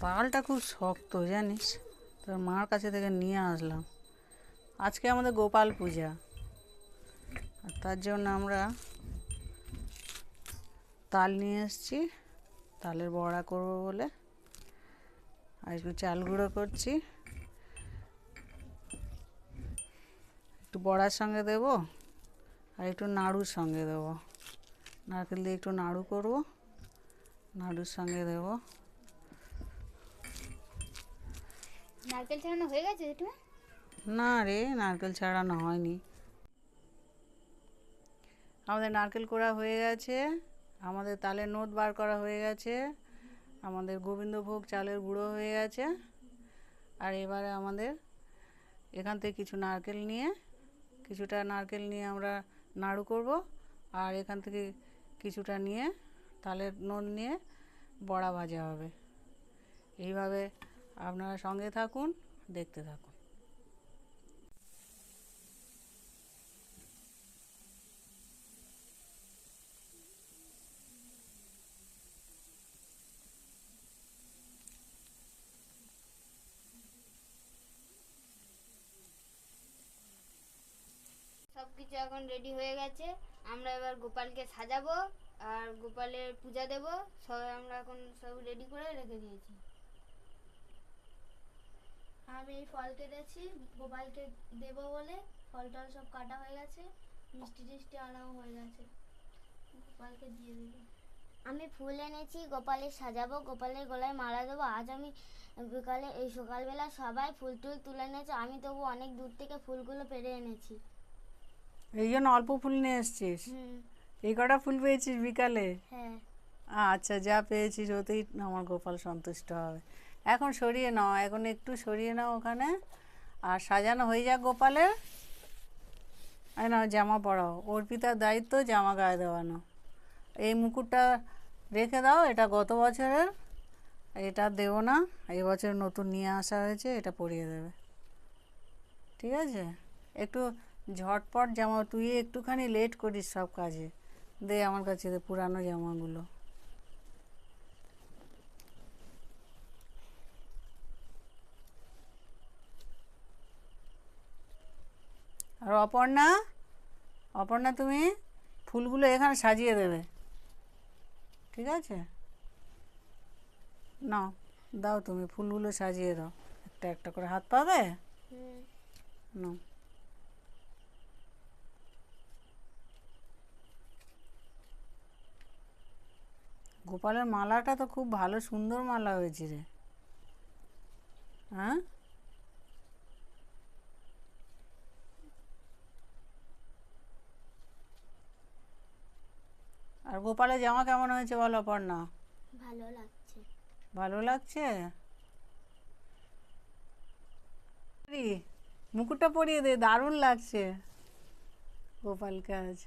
তালটা খুব শক্ত, জানিস? তোর মার কাছে থেকে নিয়ে আসলাম। আজকে আমাদের গোপাল পূজা। আর তার জন্য আমরা তাল নিয়ে এসেছি। তালের বড়া করব বলে। আর একটু চাল গুঁড়ো করছি। একটু বড়ার সঙ্গে দেব আর একটু নাড়ুর সঙ্গে দেব। নারকেল দিয়ে একটু নাড়ু করব। নাড়ুর সঙ্গে দেবো। নারকেল ছাড়ানো হয়ে গেছে না রে, নারকেল ছাড়ানো হয়নি। আমাদের নারকেল কোড়া হয়ে গেছে, আমাদের তালের নোট বার করা হয়ে গেছে, আমাদের গোবিন্দভোগ চালের গুঁড়ো হয়ে গেছে, আর এবারে আমাদের এখান থেকে কিছু নারকেল নিয়ে, কিছুটা নারকেল নিয়ে আমরা নাড়ু করব, আর এখান থেকে কিছুটা নিয়ে তালের নোট নিয়ে বড়া ভাজা হবে। এইভাবে আপনারা সঙ্গে থাকুন, দেখতে থাকুন। সব কিছু এখন রেডি হয়ে গেছে। আমরা এবার গোপালকে সাজাবো, আর গোপালের পূজা দেব। সবাই আমরা এখন সব রেডি করে রেখে দিয়েছি। আমি এই ফল কেটেছি গোপালকে দেবো বলে। ফল টল সব কাটা হয়ে গেছে মিষ্টি টিষ্টি আনাও হয়ে গেছে। গোপালকে দিয়ে দেবো। আমি ফুল এনেছি গোপালের সাজাবো গোপালের গলায় মালা দেবো। আজ আমি বিকালে এই সকালবেলা সবাই ফুল টুল তুলে এনেছে আমি তবু অনেক দূর থেকে ফুলগুলো পেরে এনেছি। এই জন্য অল্প ফুল নিয়ে এসছিস? এই কটা ফুল পেয়েছিস বিকালে? হ্যাঁ। আচ্ছা যা পেয়েছিস ওতেই আমার গোপাল সন্তুষ্ট হবে। এখন সরিয়ে নাও, এখন একটু সরিয়ে নাও ওখানে। আর সাজানো হয়ে যাক গোপালের। নাও জামা পরাও। অর্পিতার দায়িত্ব জামা গায়ে দেওয়ানো। এই মুকুটটা রেখে দাও, এটা গত বছরের। এটা দেবো না, এই বছর নতুন নিয়ে আসা হয়েছে, এটা পরিয়ে দেবে। ঠিক আছে? একটু ঝটপট জামা, তুই একটুখানি লেট করিস সব কাজে। দে আমার কাছে পুরানো জামাগুলো। আর অপর্ণা? অপর্ণা তুমি ফুলগুলো এখানে সাজিয়ে দেবে। ঠিক আছে? নাও দাও তুমি ফুলগুলো সাজিয়ে দাও। একটা একটা করে হাত পাবে? নাও। গোপালের মালাটা তো খুব ভালো সুন্দর মালা হয়েছে রে। হ্যাঁ? আর গোপালের জামা কেমন হয়েছে বলো অপর্ণা? ভালো লাগছে। ভালো লাগছে? মুকুটটা পরিয়ে দে দারুণ লাগছে গোপালকে আজ।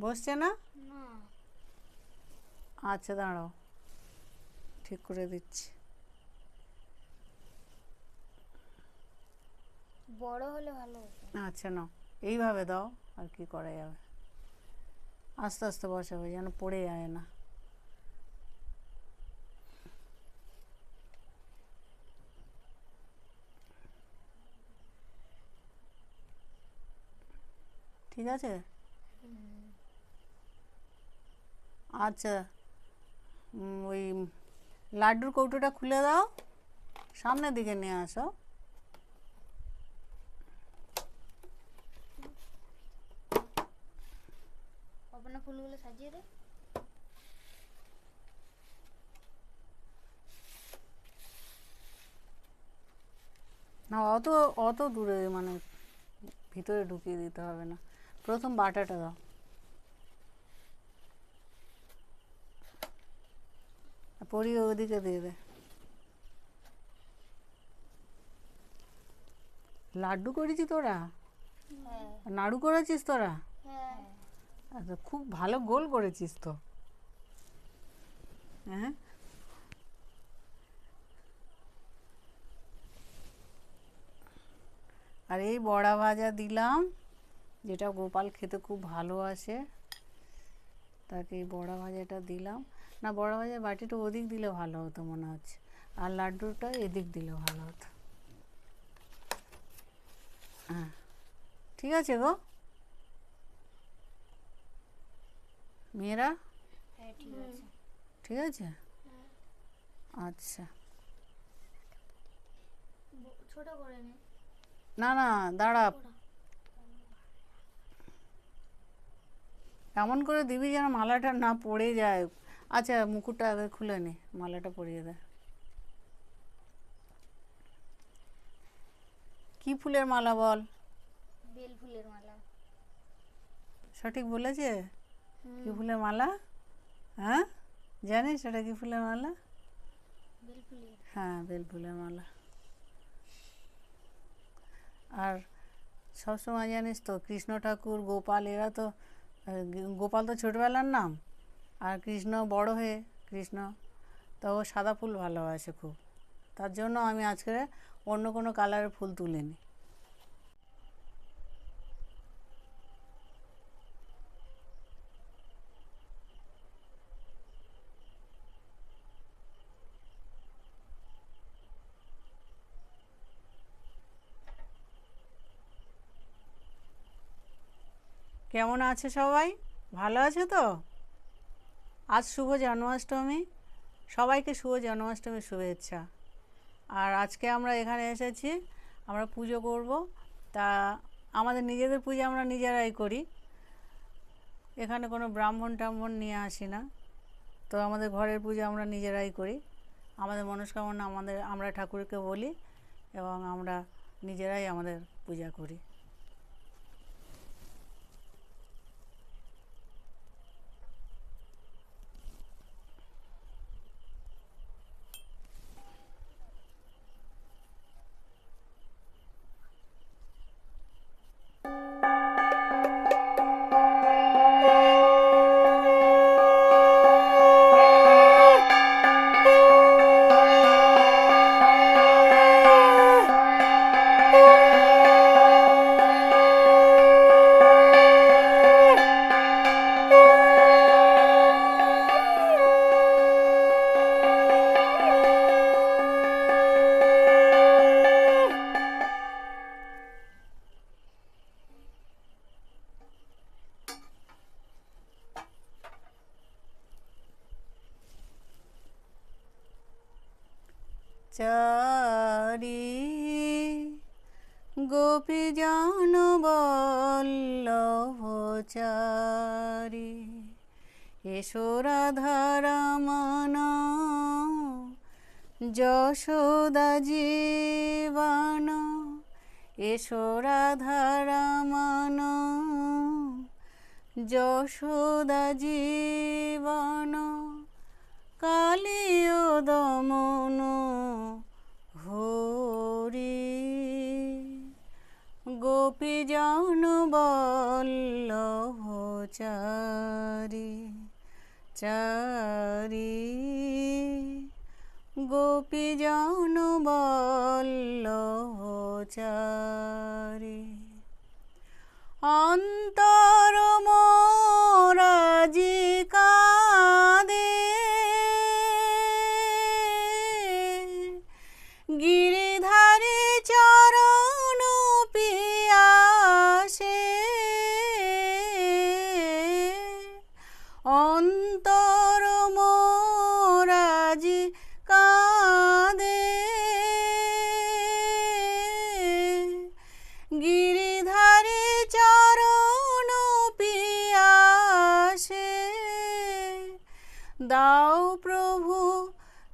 বসছে না? না। আচ্ছা দাঁড়াও ঠিক করে দিচ্ছি। বড় হলে ভালো আচ্ছা নাও। এইভাবে দাও আর কি করা যাবে? আস্তে আস্তে বসাবে যেন পড়ে যায় না। ঠিক আছে? আচ্ছা ওই লাড্ডুর কৌটোটা খুলে দাও সামনের দিকে নিয়ে আসো। আপনার ফুলগুলো সাজিয়ে দে না অত অত দূরে মানে ভিতরে ঢুকিয়ে দিতে হবে না প্রথম বাটাটা দাও পরিয়ে ওদিকে দিয়ে দে লাড্ডু করেছি তোরা নাড়ু করেছিস তোরা হ্যাঁ আচ্ছা খুব ভালো গোল করেছিস তো। হ্যাঁ? আর এই বড়া ভাজা দিলাম, যেটা গোপাল খেতে খুব ভালোবাসে তাকে এই বড়া ভাজাটা দিলাম। না, বড়া ভাজার বাটিটা ওদিক দিলে ভালো হতো মনে হচ্ছে, আর লাড্ডুটা এদিক দিলে ভালো হতো। হ্যাঁ ঠিক আছে গো। মেয়েরা? হ্যাঁ ঠিক আছে। ঠিক আছে? আচ্ছা। ব- ছোট করে নে। না না দাঁড়া। এমন করে দিবি যেন মালাটা না পড়ে যায়। আচ্ছা মুকুটটা আগে খুলে নে মালাটা পরিয়ে দে। কি ফুলের মালা বল? বেল ফুলের মালা। সঠিক বলেছে? কি ফুলের মালা? হ্যাঁ? জানিস সেটা কি ফুলের মালা? হ্যাঁ বেল ফুলের মালা। আর সবসময় জানিস তো, কৃষ্ণ ঠাকুর, গোপাল, এরা তো, গোপাল তো ছোটবেলার নাম। আর কৃষ্ণ বড় হয়ে, কৃষ্ণ, তো ও সাদা ফুল ভালোবাসে খুব। তার জন্য আমি আজকে অন্য কোনো কালারের ফুল তুলিনি। কেমন আছে সবাই? ভালো আছে তো? আজ শুভ জন্মাষ্টমী। সবাইকে শুভ জন্মাষ্টমীর শুভেচ্ছা। আর আজকে আমরা এখানে এসেছি, আমরা পুজো করব। তা আমাদের নিজেদের পুজো আমরা নিজেরাই করি। এখানে কোনো ব্রাহ্মণ টাহ্মণ নিয়ে আসি না। তো আমাদের ঘরের পুজো আমরা নিজেরাই করি। আমাদের মনস্কামনা আমাদের, আমরা ঠাকুরকে বলি এবং আমরা নিজেরাই আমাদের পূজা করি। চারি। গোপী জন বল্লভ চারি। এসো রাধারামন যশোদা জীবন। এসো রাধারামন যশোদা জীবন। চারি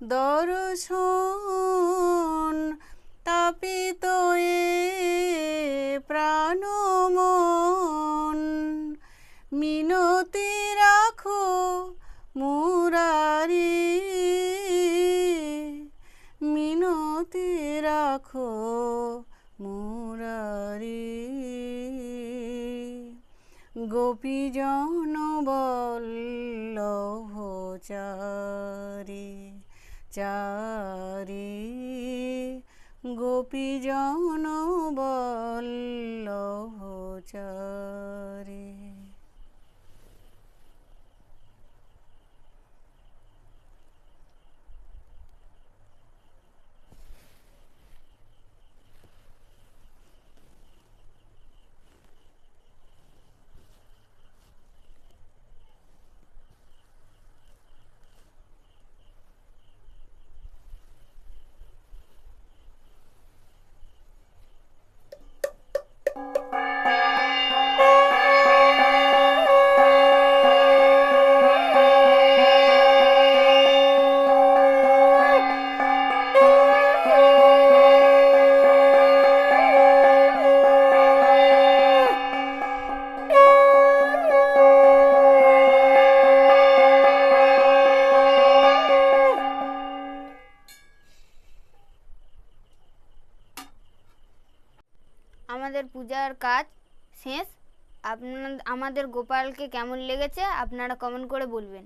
দর্শন তাপিত এ প্রাণমন। মিনতি রাখো মুরারি। মিনতি রাখো মুরারি। গোপীজন বল্লভ চারি চারি। গোপীজন বল্লভ চারি। পূজার কাজ শেষ। আপনার আমাদের গোপালকে কেমন লেগেছে আপনারা কমেন্ট করে বলবেন।